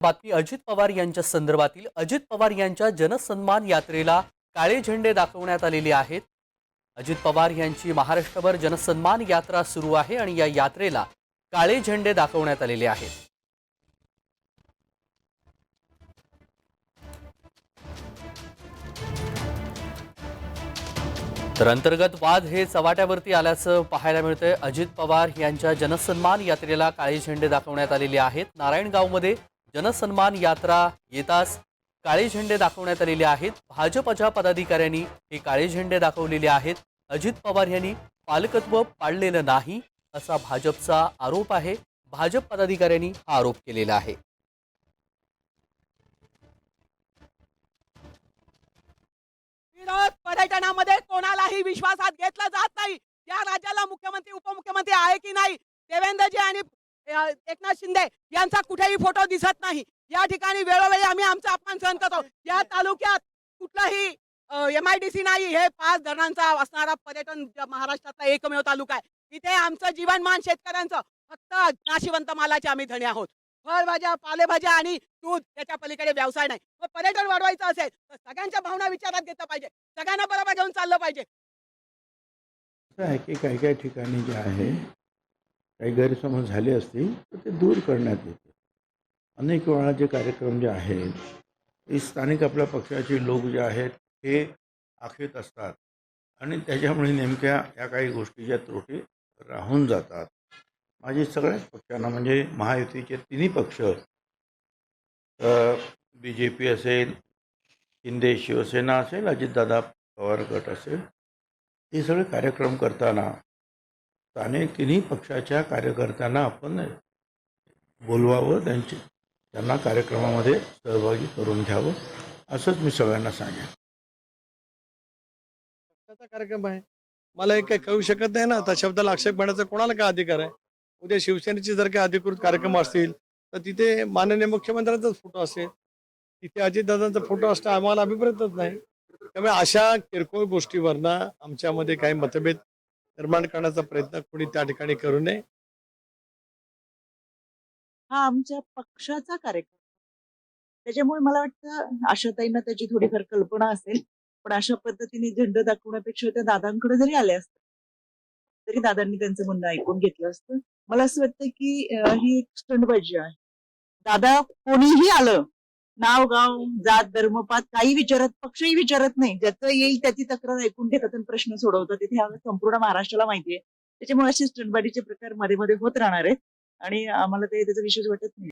बातमी अजित पवार यांच्या संदर्भातील. अजित पवार यांच्या जनसन्मान यात्रेला काळे झेंडे दाखवण्यात आलेले आहेत. अजित पवार यांची महाराष्ट्रभर जनसन्मान यात्रा सुरू आहे आणि या यात्रेला काळे झेंडे दाखवण्यात आलेले आहेत. तर अंतर्गत वाद हे चव्हाट्यावरती आल्याचं पाहायला मिळतंय. अजित पवार यांच्या जनसन्मान यात्रेला काळे झेंडे दाखवण्यात आलेले आहेत. नारायणगावमध्ये जनसन्मान यात्रा येताच काळे झेंडे दाखवण्यात आलेले आहेत. भाजपच्या पदाधिकाऱ्यांनी हे काळे झेंडे दाखवलेले आहेत. अजित पवार यांनी पालकत्व पाळलेलं नाही असा भाजपचा आरोप आहे. भाजप पदाधिकाऱ्यांनी हा आरोप केलेला आहे. विरोध पर्यटनामध्ये कोणालाही विश्वासात घेतलं जात नाही. या राज्याला मुख्यमंत्री उपमुख्यमंत्री आहे की नाही? देवेंद्रजी आणि एकनाथ शिंदे यांचा कुठेही फोटो दिसत नाही. या ठिकाणी वेळोवेळी आम्ही आमचा अपमान सहन करतो. या तालुक्यात कुठलाही एम आय डी सी नाही. हे पाच धरणांचा असणारा पर्यटन महाराष्ट्रातला एकमेव तालुका आहे. इथे आमचं जीवनमान शेतकऱ्यांचं फक्त नाशिवंत मालाचे आम्ही धणे आहोत. फळभाज्या पालेभाज्या आणि दूध याच्या पलीकडे व्यवसाय नाही. मग पर्यटन वाढवायचं असेल तर सगळ्यांच्या भावना विचारात घेतलं पाहिजे. सगळ्यांना बरोबर घेऊन चाललं पाहिजे. काही काही ठिकाणी जे आहे काही गैरसमज झाले असतील तर ते दूर करण्यात येते अनेक वेळा जे कार्यक्रम जे आहेत ते स्थानिक आपल्या पक्षाचे लोक जे आहेत हे आखेत असतात. आणि त्याच्यामुळे नेमक्या या काही गोष्टीच्या त्रुटी राहून जातात. माझी सगळ्याच पक्षांना म्हणजे महायुतीचे तिन्ही पक्ष बी जे पी असेल शिंदे शिवसेना असेल अजितदादा पवार गट असेल हे सगळे कार्यक्रम करताना त्याने तिन्ही पक्षाच्या कार्यकर्त्यांना आपण बोलवावं त्यांचे त्यांना कार्यक्रमामध्ये सहभागी करून घ्यावं असंच मी सगळ्यांना सांगेन. पक्षाचा कार्यक्रम आहे. मला एक काही कळू शकत नाही ना त्या शब्दाला आक्षेप घेण्याचा कोणाला काय अधिकार आहे? उद्या शिवसेनेचे जर काही अधिकृत कार्यक्रम असतील तर तिथे माननीय मुख्यमंत्र्यांचाच फोटो असेल. तिथे अजितदादांचा फोटो असणं आम्हाला अभिप्रेतच नाही. त्यामुळे अशा किरकोळ गोष्टीवरनं आमच्यामध्ये काही मतभेद निर्माण करण्याचा प्रयत्न कोणी त्या ठिकाणी करू नये. हा आमच्या पक्षाचा कार्यक्रम त्याच्यामुळे मला वाटतं आशाताईंना त्याची थोडीफार कल्पना असेल. पण अशा पद्धतीने झंड दाखवण्यापेक्षा त्या दादांकडे जरी आले असत तरी दादांनी त्यांचं म्हणणं ऐकून घेतलं असतं. मला असं वाटतं की ही एक स्टंटबाजी आहे. दादा कोणीही आलं नाव गाव जात धर्मपात काही विचारत पक्षही विचारत नाही. ज्याचं येईल त्याची तक्रार ऐकून घेतात आणि प्रश्न सोडवतात. तिथे संपूर्ण महाराष्ट्राला माहितीये. त्याच्यामुळे असे स्टंटबाडीचे प्रकारमध्ये मध्ये होत राहणार आहेत. आणि आम्हाला ते त्याचा विशेष वाटत नाही.